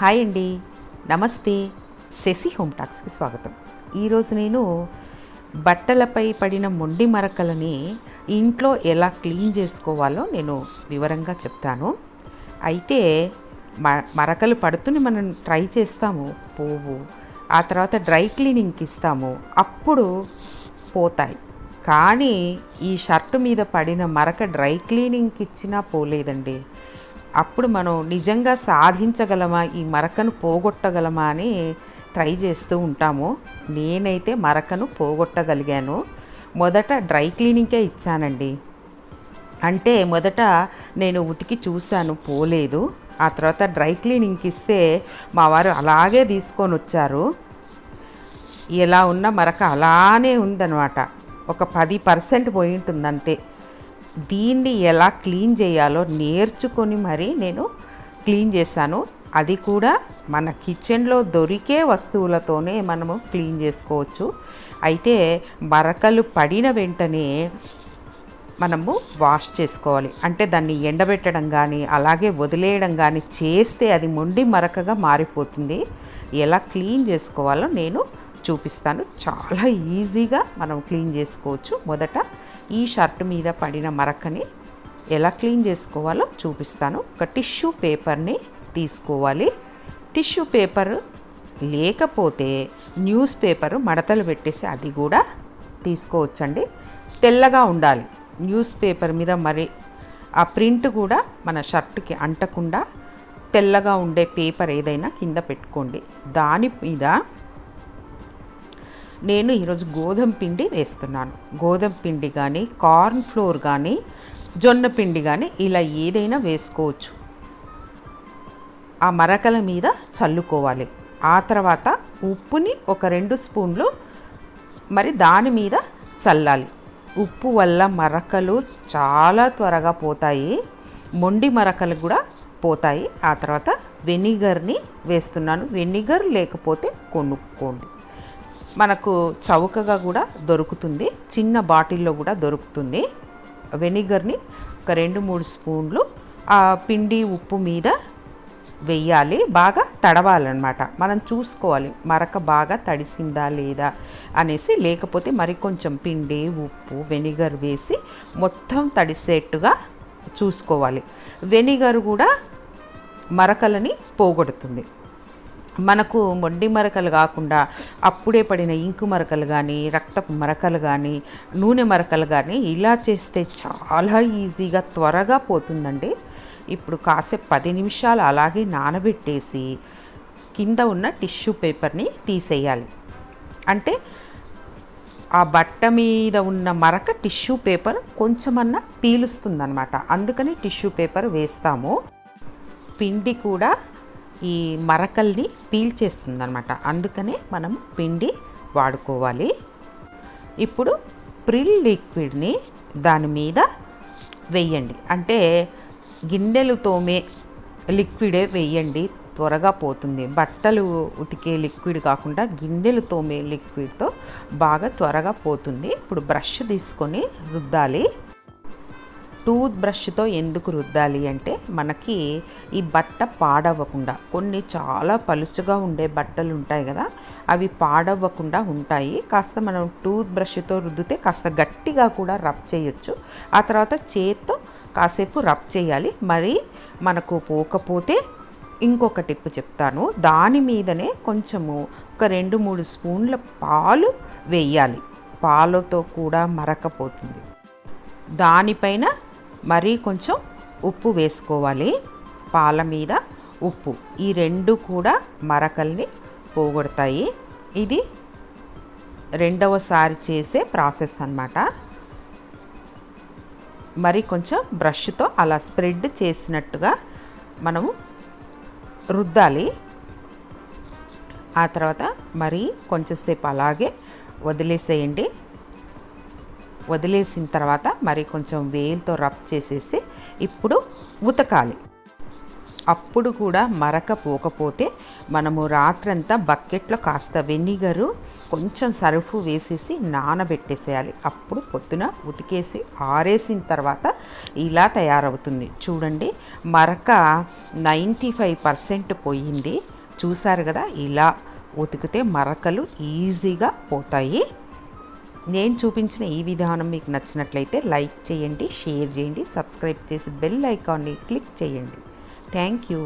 Hi అండి. నమస్తే. Shashi home టాక్స్కి స్వాగతం. ఈరోజు నేను బట్టలపై పడిన మొండి మరకలని ఇంట్లో ఎలా క్లీన్ చేసుకోవాలో నేను వివరంగా చెప్తాను. అయితే మ మరకలు పడుతూనే మనం ట్రై చేస్తాము పోవు. ఆ తర్వాత డ్రై క్లీనింగ్కి ఇస్తాము. అప్పుడు పోతాయి. కానీ ఈ షర్ట్ మీద పడిన మరక డ్రై క్లీనింగ్కి ఇచ్చినా పోలేదండి. అప్పుడు మనం నిజంగా సాధించగలమా? ఈ మరకను పోగొట్టగలమా అని ట్రై చేస్తూ ఉంటాము. నేనైతే మరకను పోగొట్టగలిగాను. మొదట డ్రై క్లీనింగ్కే ఇచ్చానండి. అంటే మొదట నేను ఉతికి చూశాను పోలేదు. ఆ తర్వాత డ్రై క్లీనింగ్కి ఇస్తే మా వారు అలాగే తీసుకొని వచ్చారు. ఎలా ఉన్న మరక అలానే ఉందన్నమాట. ఒక పది పర్సెంట్ పోయి ఉంటుంది అంతే దీన్ని ఎలా క్లీన్ చేయాలో నేర్చుకొని మరీ నేను క్లీన్ చేశాను. అది కూడా మన కిచెన్లో దొరికే వస్తువులతోనే మనము క్లీన్ చేసుకోవచ్చు. అయితే మరకలు పడిన వెంటనే మనము వాష్ చేసుకోవాలి. అంటే దాన్ని ఎండబెట్టడం కానీ అలాగే వదిలేయడం కానీ చేస్తే అది మొండి మరకగా మారిపోతుంది. ఎలా క్లీన్ చేసుకోవాలో నేను చూపిస్తాను. చాలా ఈజీగా మనం క్లీన్ చేసుకోవచ్చు. మొదట ఈ షర్ట్ మీద పడిన మరకని ఎలా క్లీన్ చేసుకోవాలో చూపిస్తాను. ఒక టిష్యూ పేపర్ని తీసుకోవాలి. టిష్యూ పేపర్ లేకపోతే న్యూస్ పేపర్ మడతలు పెట్టేసి అది కూడా తీసుకోవచ్చండి. తెల్లగా ఉండాలి. న్యూస్ పేపర్ మీద మరి ఆ ప్రింట్ కూడా మన షర్ట్కి అంటకుండా తెల్లగా ఉండే పేపర్ ఏదైనా కింద పెట్టుకోండి. దాని మీద నేను ఈరోజు గోధుమ పిండి వేస్తున్నాను. గోధుమ పిండి కానీ కార్న్ ఫ్లోర్ కానీ జొన్న పిండి కానీ ఇలా ఏదైనా వేసుకోవచ్చు. ఆ మరకల మీద చల్లుకోవాలి. ఆ తర్వాత ఉప్పుని ఒక రెండు స్పూన్లు మరి దాని మీద చల్లాలి. ఉప్పు వల్ల మరకలు చాలా త్వరగా పోతాయి. మొండి మరకలు కూడా పోతాయి. ఆ తర్వాత వెనిగర్ని వేస్తున్నాను. వెనిగర్ లేకపోతే కొనుక్కోండి. మనకు చౌకగా కూడా దొరుకుతుంది. చిన్న బాటిల్లో కూడా దొరుకుతుంది. వెనిగర్ని ఒక రెండు మూడు స్పూన్లు ఆ పిండి ఉప్పు మీద వెయ్యాలి. బాగా తడవాలన్నమాట. మనం చూసుకోవాలి మరక బాగా తడిసిందా లేదా అనేసి. లేకపోతే మరి కొంచెం పిండి ఉప్పు వెనిగర్ వేసి మొత్తం తడిసేట్టుగా చూసుకోవాలి. వెనిగర్ కూడా మరకలని పోగొడుతుంది. మనకు మొండి మరకలు కాకుండా అప్పుడే పడిన ఇంకు మరకలు కానీ రక్తపు మరకలు కానీ నూనె మరకలు కానీ ఇలా చేస్తే చాలా ఈజీగా త్వరగా పోతుందండి. ఇప్పుడు కాసేపు పది నిమిషాలు అలాగే నానబెట్టేసి కింద ఉన్న టిష్యూ పేపర్ని తీసేయాలి. అంటే ఆ బట్ట మీద ఉన్న మరక టిష్యూ పేపర్ కొంచెమన్నా పీలుస్తుందన్నమాట. అందుకని టిష్యూ పేపర్ వేస్తాము. పిండి కూడా ఈ మరకల్ని పీల్చేస్తుంది అనమాట అందుకనే మనం పిండి వాడుకోవాలి. ఇప్పుడు ప్రిల్ లిక్విడ్ని దాని మీద వేయండి. అంటే గిన్నెలు తోమే లిక్విడే వేయండి త్వరగా పోతుంది. బట్టలు ఉతికే లిక్విడ్ కాకుండా గిన్నెలు తోమే లిక్విడ్తో బాగా త్వరగా పోతుంది. ఇప్పుడు బ్రష్ తీసుకొని రుద్దాలి. టూత్ బ్రష్తో ఎందుకు రుద్దాలి అంటే మనకి ఈ బట్ట పాడవ్వకుండా కొన్ని చాలా పలుచగా ఉండే బట్టలు ఉంటాయి కదా అవి పాడవ్వకుండా ఉంటాయి. కాస్త మనం టూత్ బ్రష్తో రుద్దితే కాస్త గట్టిగా కూడా రబ్ చేయొచ్చు. ఆ తర్వాత చేత్తో కాసేపు రబ్ చేయాలి. మరి మనకు పోకపోతే ఇంకొక టిప్ చెప్తాను. దాని మీదనే కొంచెము ఒక రెండు మూడు స్పూన్ల పాలు వేయాలి. పాలతో కూడా మరకపోతుంది. దానిపైన మరీ కొంచెం ఉప్పు వేసుకోవాలి. పాల మీద ఉప్పు. ఈ రెండు కూడా మరకల్ని పోగొడతాయి. ఇది రెండవసారి చేసే ప్రాసెస్ అన్నమాట. మరి కొంచెం బ్రష్తో అలా స్ప్రెడ్ చేసినట్టుగా మనము రుద్దాలి. ఆ తర్వాత మరి కొంచెంసేపు అలాగే వదిలేసేయండి. వదిలేసిన తర్వాత మరి కొంచెం వేలుతో రబ్ చేసేసి ఇప్పుడు ఉతకాలి. అప్పుడు కూడా మరక పోకపోతే మనము రాత్రంతా బకెట్లో కాస్త వెనిగరు కొంచెం సరుఫు వేసేసి నానబెట్టేసేయాలి. అప్పుడు పొద్దున ఉతికేసి ఆరేసిన తర్వాత ఇలా తయారవుతుంది. చూడండి మరక నైంటీ ఫైవ్ పర్సెంట్ పోయింది. చూసారు కదా ఇలా ఉతికితే మరకలు ఈజీగా పోతాయి. నేను చూపించిన ఈ విధానం మీకు నచ్చినట్లయితే లైక్ చేయండి షేర్ చేయండి సబ్స్క్రైబ్ చేసి బెల్ ఐకాన్ని క్లిక్ చేయండి. Thank you.